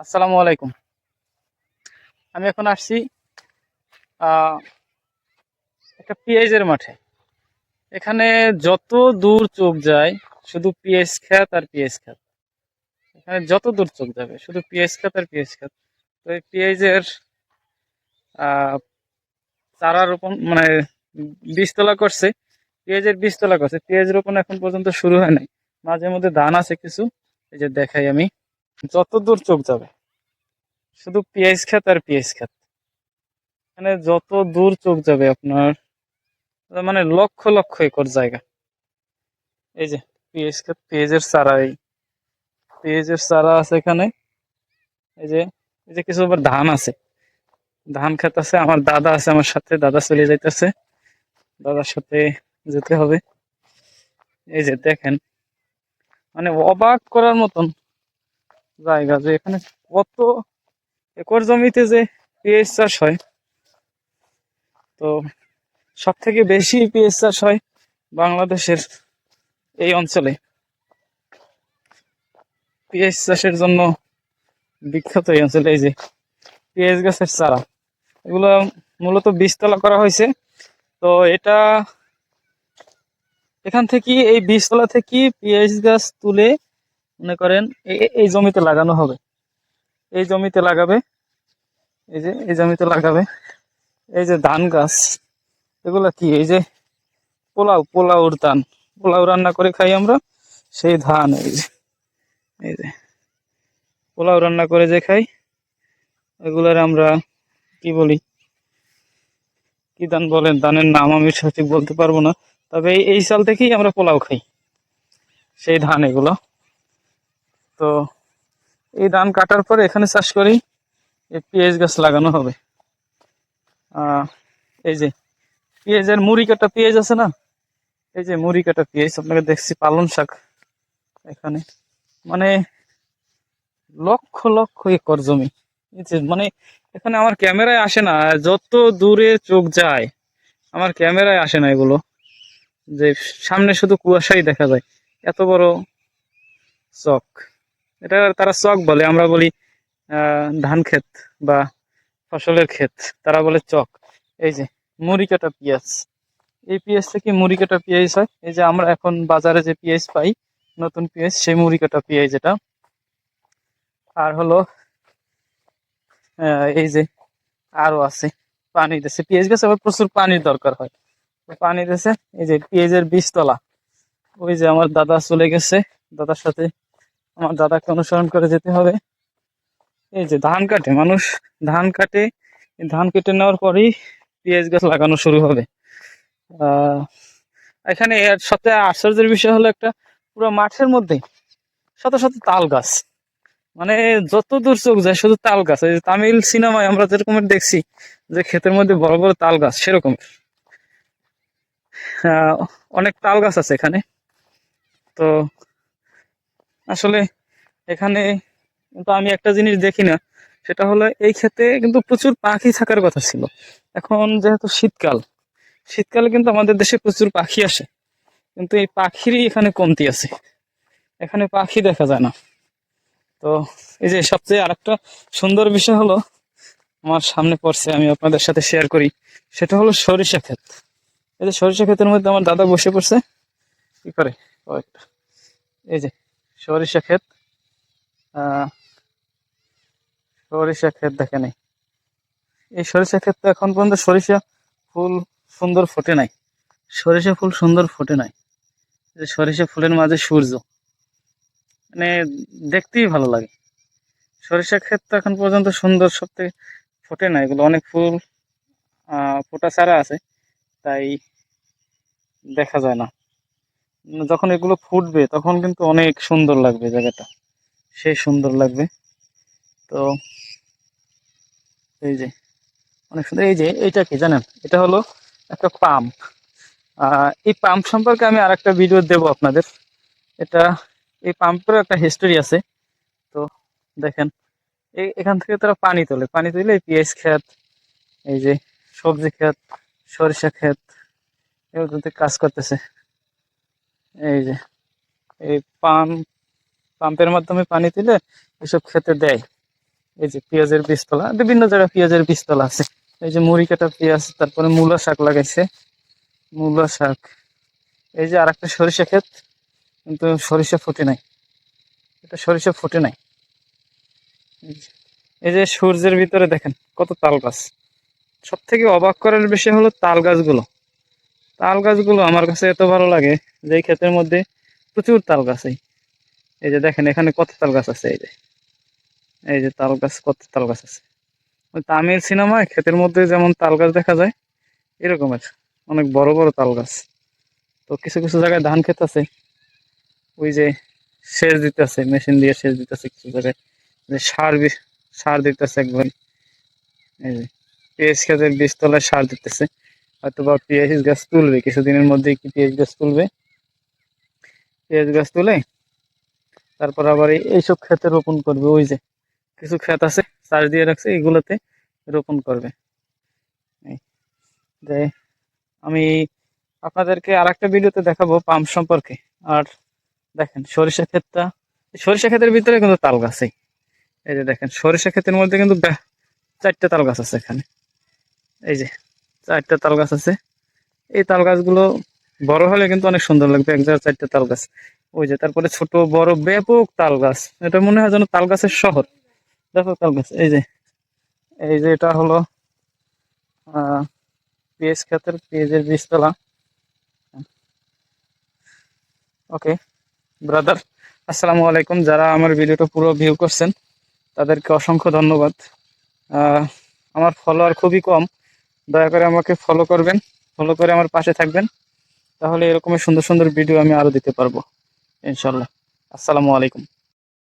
আসসালামু আলাইকুম। আমি এখন আসছি একটা পেঁয়াজের মাঠে। এখানে যত দূর চোখ যায়, শুধু পেঁয়াজ খ্যাত আর পেঁয়াজ খ্যাত। এখানে যত দূর চোখ যাবে, শুধু পেঁয়াজ খ্যাত আর পেঁয়াজ খ্যাত। তো এই পেঁয়াজের চারা রোপণ মানে বীজতলা করছে পেঁয়াজের বীজতলা করছে। পেঁয়াজ রোপণ এখন পর্যন্ত শুরু হয় নাই। মাঝে মধ্যে ধান আছে কিছু, এই যে দেখাই আমি। যত দূর চোখ যাবে। শুধু পেঁয়াজ ক্ষেত আর পেঁয়াজ ক্ষেত। মানে যত দূর চোখ যাবে আপনার মানে লক্ষ লক্ষ একর জায়গা। এই যে পেঁয়াজ ক্ষেত, পেঁয়াজের চারা এই। পেঁয়াজের চারা আছে এখানে। এই যে এই যে কিছু আবার ধান আছে। ধান ক্ষেত আছে, আমার দাদা আছে আমার সাথে, দাদা চলে যাইতেছে। দাদার সাথে যেতে হবে। এই যে দেখেন মানে অবাক করার মতন জায়গা যে এখানে কত একর জমিতে যে পেঁয়াজ চাষ হয়। তো সব থেকে বেশি পেঁয়াজ চাষ হয় বাংলাদেশের এই অঞ্চলে। পেঁয়াজ চাষের জন্য বিখ্যাত এই অঞ্চলে এই যে পেঁয়াজ গাছের চারা। এগুলো মূলত বীজতলা করা হয়েছে। তো এটা এখান থেকে এই বীজতলা থেকে পেঁয়াজ গাছ তুলে মনে করেন এই জমিতে লাগানো হবে। এই জমিতে লাগাবে, এই যে, এই জমিতে লাগাবে। এই যে ধান গাছ, এগুলা কি? এই যে পোলাও, পোলাওর ধান। পোলাও রান্না করে খাই আমরা, সেই ধান, এই যে এই যে। পোলাও রান্না করে যে খাই, এগুলার আমরা কি বলি? কি ধান বলেন? ধানের নাম আমি সঠিক বলতে পারব না। তবে এই- এই সাল থেকেই আমরা পোলাও খাই। সেই ধান এগুলো। তো এই ধান কাটার পরে এখানে চাষ করি, এই পেঁয়াজ গাছ লাগানো হবে। এই যে পেঁয়াজের মুড়ি কাটা পেঁয়াজ আছে না? এই যে মুড়ি কাটা পেঁয়াজ, আপনাকে দেখছি পালন শাক এখানে। মানে লক্ষ লক্ষ একর জমি। মানে এখানে আমার ক্যামেরায় আসে না, যত দূরে চোখ যায়, আমার ক্যামেরায় আসে না এগুলো। যে সামনে শুধু কুয়াশাই দেখা যায়, এত বড় চক। এটা তারা চক বলে, আমরা বলি ধান ক্ষেত বা ফসলের ক্ষেত, তারা বলে চক। এই যে মুড়ি কাটা পেঁয়াজ। এই পেঁয়াজ থেকে মুড়ি কাটা পেঁয়াজ হয়? এই যে আমরা এখন বাজারে যে পেঁয়াজ পাই, নতুন পেঁয়াজ, সেই মুড়ি কাটা পেঁয়াজ এটা। আর হলো এই যে আরও আছে, পানি দিছে। পেঁয়াজ গাছে, আবার প্রচুর পানির দরকার হয়। পানি দিছে, এই যে, পেঁয়াজের বীজতলা। ওই যে আমার দাদা চলে গেছে, দাদার সাথে আমার দাদাকে অনুসরণ করে যেতে হবে। এই যে ধান কাটে, মানুষ ধান কাটে। ধান কেটে নেওয়ার পরেই পেঁয়াজ গাছ লাগানো শুরু হবে। এখানে এর সবচেয়ে আশ্চর্যের বিষয় হলো একটা পুরো মাঠের মধ্যে শত শত তাল গাছ। মানে যত দূর চোখ যায় শুধু তাল গাছ। এই তামিল সিনেমায় আমরা যেরকম দেখছি যে ক্ষেতের মধ্যে বড় বড় তাল গাছ, সেরকম। অনেক তাল গাছ আছে এখানে। তো আসলে এখানে কিন্তু আমি একটা জিনিস দেখি না, সেটা হলো এই ক্ষেতে কিন্তু প্রচুর পাখি থাকার কথা ছিল। এখন যেহেতু শীতকাল, শীতকালে কিন্তু আমাদের দেশে প্রচুর পাখি আসে, কিন্তু এই পাখিরই এখানে কমতি আছে। এখানে পাখি দেখা যায় না। তো এই যে সবচেয়ে আরেকটা সুন্দর বিষয় হলো, আমার সামনে পড়ছে, আমি আপনাদের সাথে শেয়ার করি, সেটা হলো সরিষা ক্ষেত। এই যে সরিষা ক্ষেতের মধ্যে আমার দাদা বসে পড়ছে। কি করে? এই যে সরিষা ক্ষেত। সরিষা ক্ষেত দেখে নেই এই সরিষা ক্ষেত তো এখন পর্যন্ত সরিষা ফুল সুন্দর ফোটে নাই। সরিষা ফুল সুন্দর ফোটে নাই। সরিষা ফুলের মাঝে সূর্য। মানে দেখতেই ভালো লাগে। সরিষা ক্ষেত তো এখন পর্যন্ত সুন্দর সব থেকে ফোটে না এগুলো অনেক ফুল ফোটা ছাড়া আছে, তাই দেখা যায় না। যখন এগুলো ফুটবে, তখন কিন্তু অনেক সুন্দর লাগবে জায়গাটা। সেই সুন্দর লাগবে। তো, এই যে, অনেক সুন্দর। এই যে, এইটা কি জানেন? এটা হলো একটা পাম্প এই পাম্প সম্পর্কে আমি আরেকটা ভিডিও দেব আপনাদের। এটা, এই পাম্পের একটা হিস্টোরি আছে। তো, দেখেন, এই, এখান থেকে তারা পানি তোলে। পানি তুলে পেঁয়াজ ক্ষেত, এই যে সবজি ক্ষেত, সরিষা ক্ষেত, এগুলো কাজ করতেছে। এই যে, এই পাম্প পাম্পের মাধ্যমে পানি দিলে এসব খেতে দেয়। এই যে পেঁয়াজের বীজতলা, বিভিন্ন জায়গায় পেঁয়াজের বীজতলা আছে। এই যে মুড়ি কাটা পেঁয়াজ, তারপরে মূলা শাক লাগাইছে। মূলা শাক। এই যে আর একটা সরিষা ক্ষেত, কিন্তু সরিষা ফুটে নাই। এটা সরিষা ফুটে নাই। এই যে- সূর্যের ভিতরে দেখেন কত তাল গাছ। সব থেকে অবাক করার বিষয় হলো তাল গাছগুলো। তাল গাছগুলো আমার কাছে এত ভালো লাগে যে এই ক্ষেতের মধ্যে প্রচুর তাল গাছ এই। যে দেখেন, এখানে কত তাল গাছ আছে, এই যে। এই যে তাল গাছ, কত তাল গাছ আছে। ওই তামিল সিনেমায় ক্ষেতের মধ্যে যেমন তাল গাছ দেখা যায় এরকমের অনেক বড় বড় তাল গাছ। তো কিছু কিছু জায়গায় ধান ক্ষেত আছে। ওই যে সেচ দিতেছে, মেশিন দিয়ে সেচ দিতেছে কিছু জায়গায়। যে সার সার দিতেছে একবার। এই যে, পেঁয়াজ ক্ষেতের বীজতলায় সার দিতেছে। হয়তো বা পেঁয়াজ গাছ তুলবে, কিছুদিনের মধ্যে কি পেঁয়াজ গাছ তুলবে? পেঁয়াজ গাছ তুলে তারপর আবার এই- এইসব ক্ষেতে রোপণ করবে, ওই যে কিছু ক্ষেত আছে, চাষ দিয়ে রাখছে, এগুলোতে রোপণ করবে। যে আমি আপনাদেরকে আর একটা ভিডিওতে দেখাবো পাম্প সম্পর্কে। আর দেখেন, সরিষা ক্ষেতটা, সরিষা ক্ষেতের ভিতরে কিন্তু তাল গাছই। এই যে দেখেন, সরিষা ক্ষেতের মধ্যে কিন্তু চারটে তাল গাছ আছে এখানে। এই যে চারটে তাল গাছ আছে। এই তাল গাছগুলো বড় হলে কিন্তু অনেক সুন্দর লাগবে, এক জায়গায় চারটে তাল গাছ। ওই যে তারপরে ছোট, বড়, ব্যাপক তাল গাছ। এটা মনে হয় যেন তাল গাছের শহর। ব্যাপক তাল গাছ, এই যে এই যে এটা হলো পেঁয়াজ ক্ষেতের পেঁয়াজের বীজতলা। ওকে, ব্রাদার, আসসালামু আলাইকুম। যারা আমার ভিডিওটা পুরো ভিউ করছেন, তাদেরকে অসংখ্য ধন্যবাদ। আমার ফলোয়ার খুবই কম। দয়া করে আমাকে ফলো করবেন ফলো করে আমার পাশে থাকবেন। তাহলে এরকমের সুন্দর সুন্দর ভিডিও আমি আরও দিতে পারব, ইনশাল্লাহ। আসসালামু আলাইকুম।